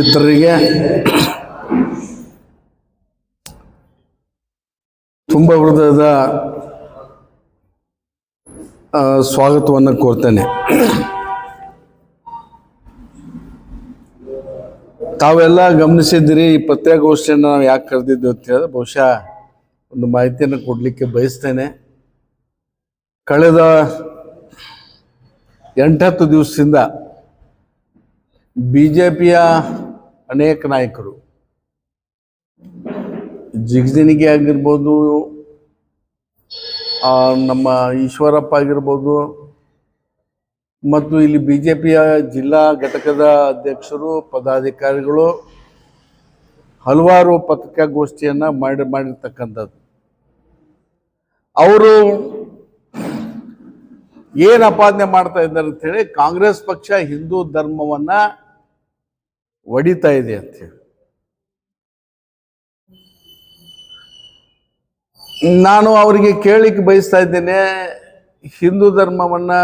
ಮಿತ್ರರಿಗೆ ತುಂಬ ಹೃದಯದ ಸ್ವಾಗತವನ್ನು ಕೋರ್ತೇನೆ. ತಾವೆಲ್ಲ ಗಮನಿಸಿದ್ದೀರಿ, ಈ ಪತ್ರಿಕಾಗೋಷ್ಠಿಯನ್ನು ನಾವು ಯಾಕೆ ಕರೆದಿದ್ದು ಅಂತ ಹೇಳಿದ್ರೆ ಬಹುಶಃ ಒಂದು ಮಾಹಿತಿಯನ್ನು ಕೊಡಲಿಕ್ಕೆ ಬಯಸ್ತೇನೆ. ಕಳೆದ ಎಂಟತ್ತು ದಿವಸದಿಂದ ಬಿ ಜೆ ಪಿಯ ಅನೇಕ ನಾಯಕರು. ಜಿಗ್ಜಿನಿಗೆ ಆಗಿರ್ಬೋದು ನಮ್ಮ ಈಶ್ವರಪ್ಪ ಆಗಿರ್ಬೋದು, ಮತ್ತು ಇಲ್ಲಿ ಬಿ ಜೆ ಪಿಯ ಜಿಲ್ಲಾ ಘಟಕದ ಅಧ್ಯಕ್ಷರು, ಪದಾಧಿಕಾರಿಗಳು ಹಲವಾರು ಪತ್ರಿಕಾಗೋಷ್ಠಿಯನ್ನು ಮಾಡಿ, ಮಾಡಿರ್ತಕ್ಕಂಥದ್ದು. ಅವರು ಏನು ಅಪಾದನೆ ಮಾಡ್ತಾ ಇದ್ದಾರೆ ಅಂತ ಹೇಳಿ ಕಾಂಗ್ರೆಸ್ ಪಕ್ಷ ಹಿಂದೂ ಧರ್ಮವನ್ನ ಒಡಿತಾ ಇದೆ ಅಂತ ಹೇಳಿ. ನಾನು ಅವರಿಗೆ ಕೇಳಿಕ್ಕೆ ಬಯಸ್ತಾ ಇದ್ದೇನೆ, ಹಿಂದೂ ಧರ್ಮವನ್ನು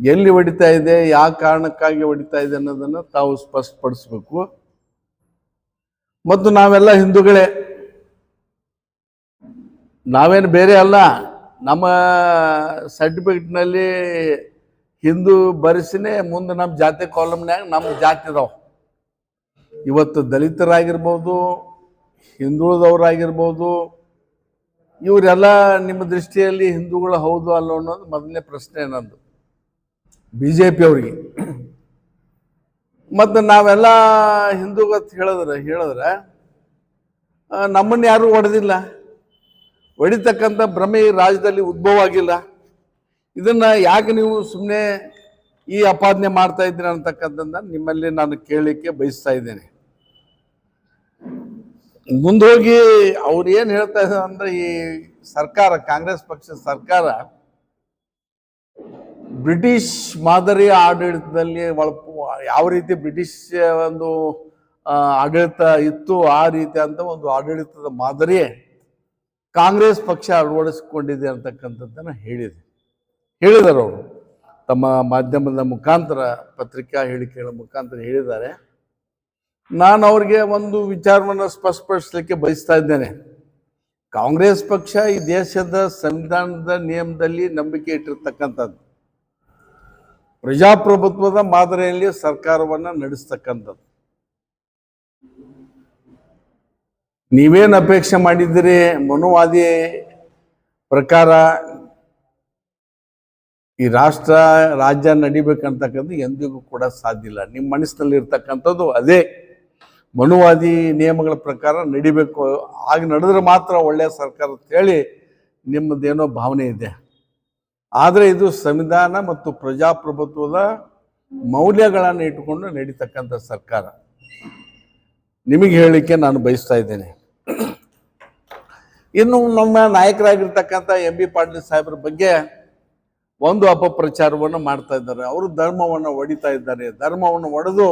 ಎಲ್ಲಿ ಹೊಡಿತಾ ಇದೆ, ಯಾವ ಕಾರಣಕ್ಕಾಗಿ ಹೊಡಿತಾ ಇದೆ ಅನ್ನೋದನ್ನು ತಾವು ಸ್ಪಷ್ಟಪಡಿಸ್ಬೇಕು. ಮತ್ತು ನಾವೆಲ್ಲ ಹಿಂದೂಗಳೇ. ನಾವೇನು ಬೇರೆ ಅಲ್ಲ, ನಮ್ಮ ಸರ್ಟಿಫಿಕೇಟ್ನಲ್ಲಿ ಹಿಂದೂ ಬರೆಸಿನೇ ಮುಂದೆ ನಮ್ಮ ಜಾತಿ ಕಾಲಮ್ನಾಗ ನಮ್ಮ ಜಾತಿ ಇದಾವೆ ಇವತ್ತು ದಲಿತರಾಗಿರ್ಬೋದು, ಹಿಂದುಳಿದವರಾಗಿರ್ಬೋದು, ಇವರೆಲ್ಲ ನಿಮ್ಮ ದೃಷ್ಟಿಯಲ್ಲಿ ಹಿಂದೂಗಳು ಹೌದು ಅಲ್ಲೋ ಅನ್ನೋದು ಮೊದಲನೇ ಪ್ರಶ್ನೆ ನಂದು ಬಿ ಜೆ ಪಿ ಅವರಿಗೆ. ಮತ್ತು ನಾವೆಲ್ಲ ಹಿಂದೂಗತ್ ಹೇಳಿದ್ರೆ ಹೇಳಿದ್ರೆ ನಮ್ಮನ್ನು ನಮ್ಮನ್ನ ಯಾರೂ ಹೊಡೆದಿಲ್ಲ. ಹೊಡಿತಕ್ಕಂಥ ಭ್ರಮೆ ರಾಜ್ಯದಲ್ಲಿ ಉದ್ಭವ ಆಗಿಲ್ಲ. ಇದನ್ನು ಯಾಕೆ ನೀವು ಸುಮ್ಮನೆ ಈ ಅಪಾದನೆ ಮಾಡ್ತಾ ಇದ್ದೀರ ಅಂತಕ್ಕಂಥದ್ದನ್ನ ನಿಮ್ಮಲ್ಲಿ ನಾನು ಕೇಳಲಿಕ್ಕೆ ಬಯಸ್ತಾ ಇದ್ದೇನೆ. ಮುಂದೋಗಿ ಅವ್ರು ಏನು ಹೇಳ್ತಾ ಇದ್ದಾರೆ ಅಂದ್ರೆ ಈ ಸರ್ಕಾರ, ಕಾಂಗ್ರೆಸ್ ಪಕ್ಷ ಸರ್ಕಾರ ಬ್ರಿಟಿಷ್ ಮಾದರಿಯ ಆಡಳಿತದಲ್ಲಿ ಒಳಪು ಯಾವ ರೀತಿ ಬ್ರಿಟಿಷ್ ಒಂದು ಆಡಳಿತ ಇತ್ತು ಆ ರೀತಿ ಅಂತ ಒಂದು ಆಡಳಿತದ ಮಾದರಿ ಕಾಂಗ್ರೆಸ್ ಪಕ್ಷ ಅಳವಡಿಸಿಕೊಂಡಿದೆ ಅಂತಕ್ಕಂಥದ್ದನ್ನು ಹೇಳಿದೆ. ಹೇಳಿದರು ಅವರು. ತಮ್ಮ ಮಾಧ್ಯಮದ ಮುಖಾಂತರ ಪತ್ರಿಕಾ ಹೇಳಿಕೆಗಳ ಮುಖಾಂತರ ಹೇಳಿದ್ದಾರೆ. ನಾನು ಅವ್ರಿಗೆ ಒಂದು ವಿಚಾರವನ್ನು ಸ್ಪಷ್ಟಪಡಿಸಲಿಕ್ಕೆ ಬಯಸ್ತಾ ಇದ್ದೇನೆ. ಕಾಂಗ್ರೆಸ್ ಪಕ್ಷ ಈ ದೇಶದ ಸಂವಿಧಾನದ ನಿಯಮದಲ್ಲಿ ನಂಬಿಕೆ ಇಟ್ಟಿರ್ತಕ್ಕಂಥದ್ದು. ಪ್ರಜಾಪ್ರಭುತ್ವದ ಮಾದರಿಯಲ್ಲಿ ಸರ್ಕಾರವನ್ನು ನಡೆಸ್ತಕ್ಕಂಥದ್ದು. ನೀವೇನು ಅಪೇಕ್ಷೆ ಮಾಡಿದ್ದೀರಿ? ಮನುವಾದಿ ಪ್ರಕಾರ ಈ ರಾಷ್ಟ್ರ ರಾಜ್ಯ ನಡಿಬೇಕಂತಕ್ಕಂಥ ಎಂದಿಗೂ ಕೂಡ ಸಾಧ್ಯ ಇಲ್ಲ. ನಿಮ್ಮ ಮನಸ್ಸಿನಲ್ಲಿ ಇರ್ತಕ್ಕಂಥದ್ದು ಅದೇ. ಮನುವಾದಿ ನಿಯಮಗಳ ಪ್ರಕಾರ ನಡಿಬೇಕು. ಆಗ ನಡೆದ್ರೆ ಮಾತ್ರ ಒಳ್ಳೆಯ ಸರ್ಕಾರ ಅಂತ ಹೇಳಿ ನಿಮ್ಮದೇನೋ ಭಾವನೆ ಇದೆ. ಆದರೆ ಇದು ಸಂವಿಧಾನ ಮತ್ತು ಪ್ರಜಾಪ್ರಭುತ್ವದ ಮೌಲ್ಯಗಳನ್ನು ಇಟ್ಟುಕೊಂಡು ನಡೀತಕ್ಕಂಥ ಸರ್ಕಾರ. ನಿಮಗೆ ಹೇಳಲಿಕ್ಕೆ ನಾನು ಬಯಸ್ತಾ ಇದ್ದೇನೆ. ಇನ್ನು ನಮ್ಮ ನಾಯಕರಾಗಿರ್ತಕ್ಕಂಥ ಎಂ ಬಿ ಪಾಟೀಲ್ ಸಾಹೇಬ್ರ ಬಗ್ಗೆ ಒಂದು ಅಪಪ್ರಚಾರವನ್ನು ಮಾಡ್ತಾ ಇದ್ದಾರೆ. ಅವರು ಧರ್ಮವನ್ನು ಒಡಿತಾ ಇದ್ದಾರೆ. ಧರ್ಮವನ್ನು ಒಡೆದು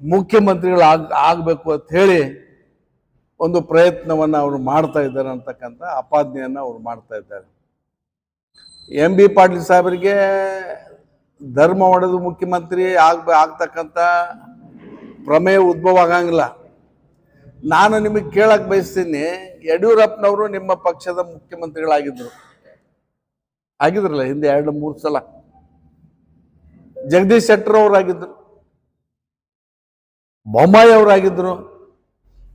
ಮುಖ್ಯಮಂತ್ರಿಗಳು ಆಗ, ಆಗಬೇಕು ಅಂತ ಹೇಳಿ ಒಂದು ಪ್ರಯತ್ನವನ್ನು ಅವರು ಮಾಡ್ತಾ ಇದ್ದಾರೆ ಅಂತಕ್ಕಂಥ ಅಪಾಜ್ಞೆಯನ್ನು ಅವರು ಮಾಡ್ತಾ ಇದ್ದಾರೆ. ಎಂ ಬಿ ಪಾಟೀಲ್ ಸಾಹೇಬರಿಗೆ ಧರ್ಮ ಒಡೆದು ಮುಖ್ಯಮಂತ್ರಿ ಆಗ್, ಆಗ್ತಕ್ಕಂಥ ಪ್ರಮೇಯ ಉದ್ಭವ ಆಗಂಗಿಲ್ಲ. ನಾನು ನಿಮಗೆ ಕೇಳಕ್ಕೆ ಬಯಸ್ತೀನಿ, ಯಡಿಯೂರಪ್ಪನವರು ನಿಮ್ಮ ಪಕ್ಷದ ಮುಖ್ಯಮಂತ್ರಿಗಳಾಗಿದ್ದರು. ಆಗಿದ್ರಲ್ಲ, ಹಿಂದೆ ಎರಡು, ಮೂರು ಸಲ. ಜಗದೀಶ್ ಶೆಟ್ಟರ್ ಅವರಾಗಿದ್ದರು ಬೊಮ್ಮಾಯಿ ಅವರಾಗಿದ್ದರು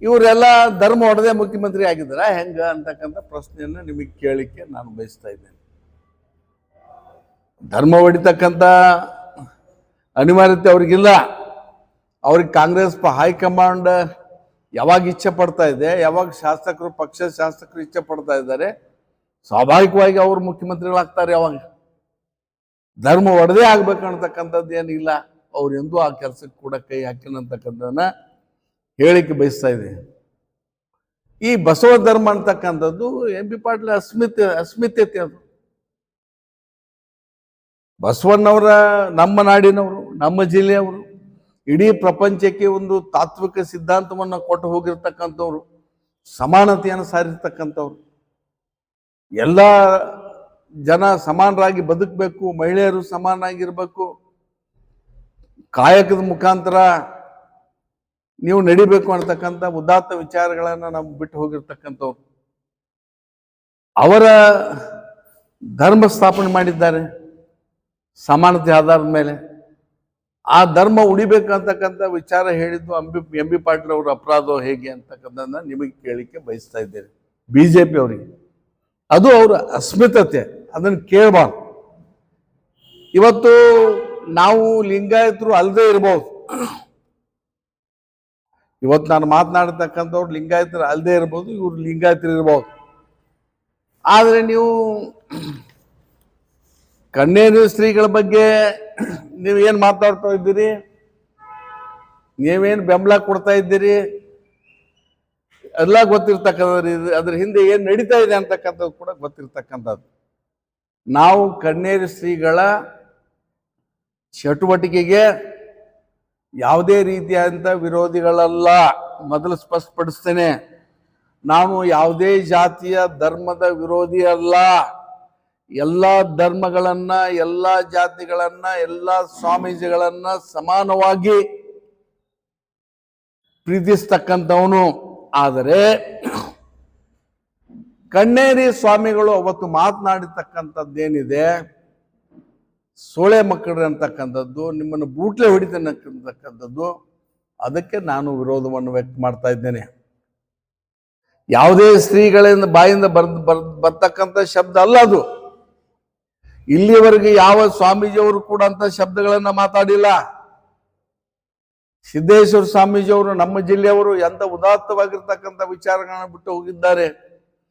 ಇವರೆಲ್ಲ ಧರ್ಮ ಹೊಡೆದೇ ಮುಖ್ಯಮಂತ್ರಿ ಆಗಿದ್ರ ಹೆಂಗ ಅಂತಕ್ಕಂಥ ಪ್ರಶ್ನೆಯನ್ನು ನಿಮಗೆ ಕೇಳಲಿಕ್ಕೆ ನಾನು ಬಯಸ್ತಾ ಇದ್ದೇನೆ. ಧರ್ಮ ಹೊಡಿತಕ್ಕಂಥ ಅನಿವಾರ್ಯತೆ ಅವ್ರಿಗಿಲ್ಲ. ಅವ್ರಿಗೆ ಕಾಂಗ್ರೆಸ್ ಹೈಕಮಾಂಡ್ ಯಾವಾಗ ಇಚ್ಛೆ ಪಡ್ತಾ ಇದೆ, ಯಾವಾಗ ಶಾಸಕರು ಪಕ್ಷ ಶಾಸಕರು ಇಚ್ಛೆ ಪಡ್ತಾ ಇದ್ದಾರೆ ಸ್ವಾಭಾವಿಕವಾಗಿ ಅವರು ಮುಖ್ಯಮಂತ್ರಿಗಳಾಗ್ತಾರೆ ಅವಾಗ. ಧರ್ಮ ಒಡೆದೇ ಆಗ್ಬೇಕು ಅನ್ನತಕ್ಕಂಥದ್ದು ಏನಿಲ್ಲ. ಅವ್ರು ಎಂದೂ ಆ ಕೆಲಸಕ್ಕೆ ಕೂಡ ಕೈ ಹಾಕಿನಂತಕ್ಕಂಥದ್ದನ್ನ ಹೇಳಿಕೆ ಬಯಸ್ತಾ ಇದೆ. ಈ ಬಸವ ಧರ್ಮ ಅಂತಕ್ಕಂಥದ್ದು ಎಂ ಬಿ ಪಾಟೀಲ್ ಅಸ್ಮಿತೆ, ಅಸ್ಮಿತ್ಯತೆ ಅದು. ಬಸವಣ್ಣವರ, ನಮ್ಮ ನಾಡಿನವರು, ನಮ್ಮ ಜಿಲ್ಲೆಯವರು, ಇಡೀ ಪ್ರಪಂಚಕ್ಕೆ ಒಂದು ತಾತ್ವಿಕ ಸಿದ್ಧಾಂತವನ್ನು ಕೊಟ್ಟು ಹೋಗಿರ್ತಕ್ಕಂಥವ್ರು, ಸಮಾನತೆಯನ್ನು ಸಾರಿರ್ತಕ್ಕಂಥವ್ರು. ಎಲ್ಲ ಜನ ಸಮಾನರಾಗಿ ಬದುಕಬೇಕು, ಮಹಿಳೆಯರು ಸಮಾನಾಗಿರ್ಬೇಕು ಕಾಯಕದ ಮುಖಾಂತರ ನೀವು ನಡಿಬೇಕು ಅಂತಕ್ಕಂಥ ಉದಾತ್ತ ವಿಚಾರಗಳನ್ನು ನಾವು ಬಿಟ್ಟು ಹೋಗಿರ್ತಕ್ಕಂಥವ್ರು. ಅವರ ಧರ್ಮ ಸ್ಥಾಪನೆ ಮಾಡಿದ್ದಾರೆ, ಸಮಾನತೆ ಆಧಾರದ ಮೇಲೆ. ಆ ಧರ್ಮ ಉಳಿಬೇಕಂತಕ್ಕಂಥ ವಿಚಾರ ಹೇಳಿದ್ದು ಅಂಬಿ ಎಂ ಬಿ ಪಾಟೀಲ್ ಅವರ ಅಪರಾಧ ಹೇಗೆ ಅಂತಕ್ಕಂಥದ್ದನ್ನು ನಿಮಗೆ ಕೇಳಿಕೆ ಬಯಸ್ತಾ ಇದ್ದೇನೆ. ಬಿ ಜೆ ಪಿ ಅವರಿಗೆ. ಅದು ಅವರ ಅಸ್ಮಿತತೆ. ಅದನ್ನು ಕೇಳಬಾರ್ದು. ಇವತ್ತು ನಾವು ಲಿಂಗಾಯತರು ಅಲ್ಲದೆ ಇರ್ಬೋದು. ಇವತ್ತು ನಾನು ಮಾತನಾಡತಕ್ಕಂಥವ್ರು ಲಿಂಗಾಯತರು ಅಲ್ಲದೆ ಇರ್ಬೋದು, ಇವರು ಲಿಂಗಾಯತರು ಇರ್ಬೋದು. ಆದರೆ ನೀವು ಕಣ್ಣೇರು ಸ್ತ್ರೀಗಳ ಬಗ್ಗೆ ನೀವು ಏನು ಮಾತಾಡ್ತಾ ಇದ್ದೀರಿ? ನೀವೇನು ಬೆಂಬಲ ಕೊಡ್ತಾ ಇದ್ದೀರಿ? ಎಲ್ಲ ಗೊತ್ತಿರ್ತಕ್ಕಂಥದ್ದು ಇದು ಅದ್ರ ಹಿಂದೆ ಏನು ನಡೀತಾ ಇದೆ ಅಂತಕ್ಕಂಥದ್ದು ಕೂಡ ಗೊತ್ತಿರ್ತಕ್ಕಂಥದ್ದು. ನಾವು ಕಣ್ಣೇರಿ ಶ್ರೀಗಳ ಚಟುವಟಿಕೆಗೆ ಯಾವುದೇ ರೀತಿಯಾದಂಥ ವಿರೋಧಿಗಳಲ್ಲ. ಮೊದಲು ಸ್ಪಷ್ಟಪಡಿಸ್ತೇನೆ ನಾನು ಯಾವುದೇ ಜಾತಿಯ ಧರ್ಮದ ವಿರೋಧಿ ಅಲ್ಲ. ಎಲ್ಲ ಧರ್ಮಗಳನ್ನ, ಎಲ್ಲ ಜಾತಿಗಳನ್ನ, ಎಲ್ಲ ಸ್ವಾಮೀಜಿಗಳನ್ನ ಸಮಾನವಾಗಿ ಪ್ರೀತಿಸ್ತಕ್ಕಂಥವನು. ಆದರೆ ಕಣ್ಣೇರಿ ಸ್ವಾಮಿಗಳು ಅವತ್ತು ಮಾತನಾಡಿರ್ತಕ್ಕಂಥದ್ದೇನಿದೆ? ಸೋಳೆ ಮಕ್ಕಳು ಅಂತಕ್ಕಂಥದ್ದು, ನಿಮ್ಮನ್ನು ಬೂಟ್ಲೆ ಹೊಡಿತಕ್ಕಂಥದ್ದು ಅದಕ್ಕೆ ನಾನು ವಿರೋಧವನ್ನು ವ್ಯಕ್ತ ಮಾಡ್ತಾ ಇದ್ದೇನೆ. ಯಾವುದೇ ಸ್ತ್ರೀಗಳಿಂದ ಬಾಯಿಂದ ಬರ್ ಬರ್ ಬರ್ತಕ್ಕಂಥ ಶಬ್ದ ಅಲ್ಲ ಅದು. ಇಲ್ಲಿವರೆಗೆ ಯಾವ ಸ್ವಾಮೀಜಿಯವರು ಕೂಡ ಅಂತ ಶಬ್ದಗಳನ್ನು ಮಾತಾಡಿಲ್ಲ. ಸಿದ್ದೇಶ್ವರ ಸ್ವಾಮೀಜಿಯವರು ನಮ್ಮ ಜಿಲ್ಲೆಯವರು ಎಂತ ಉದಾತ್ತವಾಗಿರ್ತಕ್ಕಂಥ ವಿಚಾರಗಳನ್ನ ಬಿಟ್ಟು ಹೋಗಿದ್ದಾರೆ.